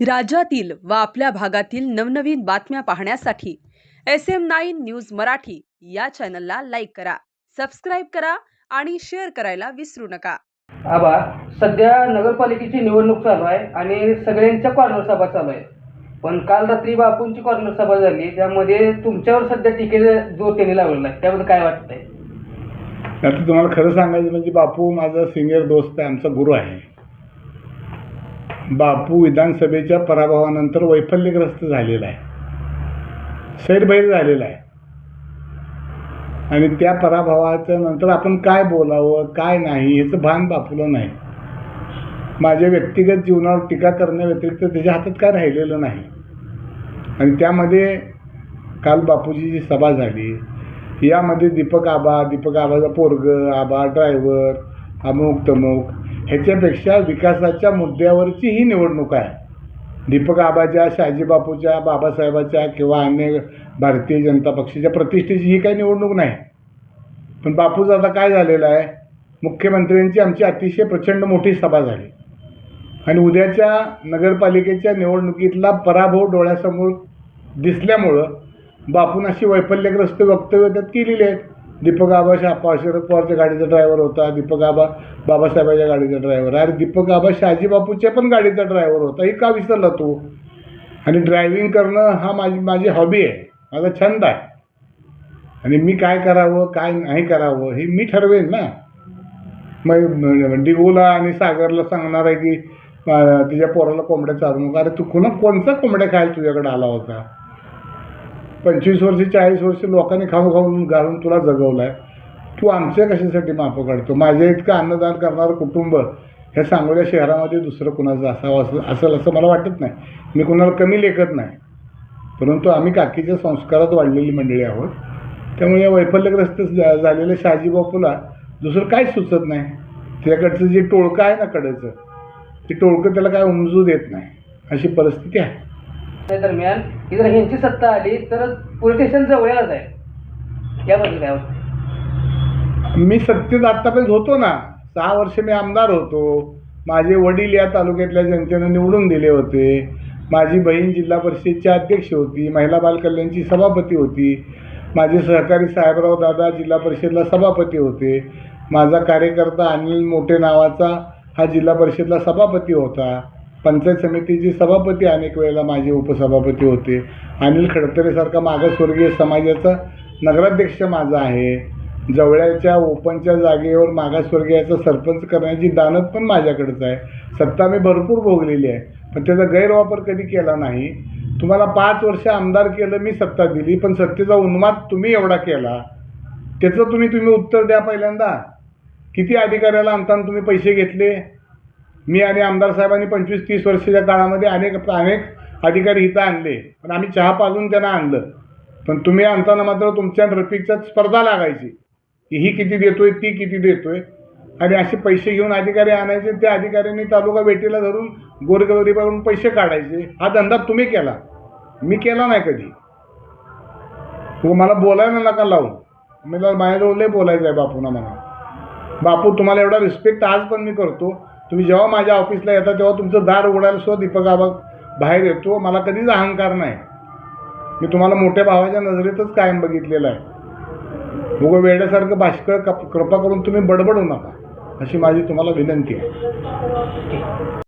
राज्यातील व आपल्या भागातील नवनवीन बातम्या पाहण्यासाठी S M nine news Marathi या चॅनलला लाईक करा सबस्क्राईब करा आणि शेअर करायला विसरू नका. आबा सध्या नगरपालिकेची निवडणूक चालू आहे आणि सगळ्यांच्या कॉर्नर सभा चालू आहे पण काल रात्री बापूंची कॉर्नर सभा झाली त्यामध्ये तुमच्यावर सध्या टीकेचा जोर त्यांनी लावलेला आहे त्याबद्दल काय वाटतंय? आता तुम्हाला खरं सांगायचं म्हणजे बापू माझा सिनियर दोस्त आहे आमचा गुरु आहे. बापू विधानसभेच्या पराभवानंतर वैफल्यग्रस्त झालेला आहे. सैरभैर झालेला आहे. आणि त्या पराभवाच्या नंतर आपण काय बोलावं काय नाही याचं भान बापूला नाही. माझ्या व्यक्तिगत जीवनावर टीका करण्याव्यतिरिक्त त्याच्या हातात काय राहिलेलं नाही. आणि त्यामध्ये काल बापूची जी सभा झाली यामध्ये दीपक आबा दीपक आबाचा पोरग आबा ड्रायव्हर अमुक तमुक ह्याच्यापेक्षा विकासाच्या मुद्द्यावरची ही निवडणूक आहे. दीपक आबाच्या शहाजी बापूच्या बाबासाहेबाच्या किंवा अन्य भारतीय जनता पक्षाच्या प्रतिष्ठेची ही काही निवडणूक नाही. पण बापूचं आता काय झालेलं आहे? मुख्यमंत्र्यांची आमची अतिशय प्रचंड मोठी सभा झाली. आणि उद्याच्या नगरपालिकेच्या निवडणुकीतला पराभव डोळ्यासमोर दिसल्यामुळं बापून अशी वैफल्यग्रस्त वक्तव्य त्यात केलेली आहेत. दीपक आबा शापा शरद पवारच्या गाडीचा ड्रायव्हर होता. दीपक आबा बाबासाहेबाच्या गाडीचा ड्रायव्हर अरे दीपक आबा शहाजी बापूच्या पण गाडीचा ड्रायव्हर होता. हे का विसरला तू? आणि ड्रायव्हिंग करणं हा माझी माझी हॉबी आहे. माझा छंद आहे. आणि मी काय करावं काय नाही करावं हे मी ठरवेन ना. मग डिगूला आणि सागरला सांगणार आहे की तुझ्या पोराला कोंबड्या चालू नका. अरे तू कुणा कोणचा कोंबड्या खायला तुझ्याकडे आला होता? पंचवीस वर्ष चाळीस वर्ष लोकांनी खाऊन खाऊन घालून तुला जगवलं आहे तू आमच्या कशासाठी मापं काढतो? माझ्या इतकं अन्नदान करणारं कुटुंब ह्या सांगोल्या शहरामध्ये दुसरं कुणाचं असावं असं असेल असं मला वाटत नाही. मी कुणाला कमी लेखत नाही. परंतु आम्ही काकीच्या संस्कारात वाढलेली मंडळी आहोत. त्यामुळे या वैफल्यग्रस्त झालेल्या शहाजी बापूला दुसरं काहीच सुचत नाही. त्याच्याकडचं जे टोळकं आहे ना कडेचं ते टोळकं त्याला काय उमजू देत नाही. अशी परिस्थिती आहे. त्या दरम्यान ही जर ह्यांची सत्ता आली तर पोलीस स्टेशन जवळच आहे. याबद्दल काय होतं मी सत्तेत आत्तापर्यंत होतो ना सहा वर्ष मी आमदार होतो. माझे वडील या तालुक्यातल्या जनतेनं निवडून दिले होते. माझी बहीण जिल्हा परिषदची अध्यक्ष होती महिला बालकल्याणची सभापती होती. माझे सहकारी साहेबराव दादा जिल्हा परिषदला सभापती होते. माझा कार्यकर्ता अनिल मोठे नावाचा हा जिल्हा परिषदला सभापती होता. पंचायत समितीची सभापती अनेक वेळेला माझे उपसभापती होते. अनिल खडतरेसारखा मागासवर्गीय समाजाचा नगराध्यक्ष माझा आहे. जवळच्या ओपनच्या जागेवर मागासवर्गीयाचा सरपंच करण्याची दानत पण माझ्याकडंच आहे. सत्ता मी भरपूर भोगलेली आहे. पण त्याचा गैरवापर कधी केला नाही. तुम्हाला पाच वर्ष आमदार केलं मी सत्ता दिली पण सत्तेचा उन्माद तुम्ही एवढा केला. त्याचं तुम्ही तुम्ही उत्तर द्या पहिल्यांदा. किती अधिकाऱ्याला आणताना तुम्ही पैसे घेतले? मी आणि आमदार साहेबांनी पंचवीस तीस वर्षाच्या काळामध्ये अनेक अनेक अधिकारी इथं आणले. पण आम्ही चहा पाजून त्यांना आणलं. पण तुम्ही आणताना मात्र तुमच्या ट्रफिकच्या स्पर्धा लागायची. की ही किती देतोय ती किती देतोय? आणि असे पैसे घेऊन अधिकारी आणायचे त्या अधिकाऱ्यांनी तालुका भेटीला धरून गोरगरिबाकडून पैसे काढायचे. हा धंदा तुम्ही केला. मी केला नाही कधी. मग मला बोलायला नका लावून मला माझ्याजवळ लय बोलायचं आहे बापूना मला बापू तुम्हाला एवढा रिस्पेक्ट आज पण मी करतो. तुम्ही जेव्हा माझ्या ऑफिसला येता तेव्हा तुमचं दार उघडायला सुद्धा दीपक आबा बाहेर येतो. मला कधीच अहंकार नाही. मी तुम्हाला मोठ्या भावाच्या नजरेतच कायम बघितलेलं आहे. उगं वेड्यासारखं भाष्कळ कप कृपा करून तुम्ही बडबडू नका. अशी माझी तुम्हाला विनंती आहे.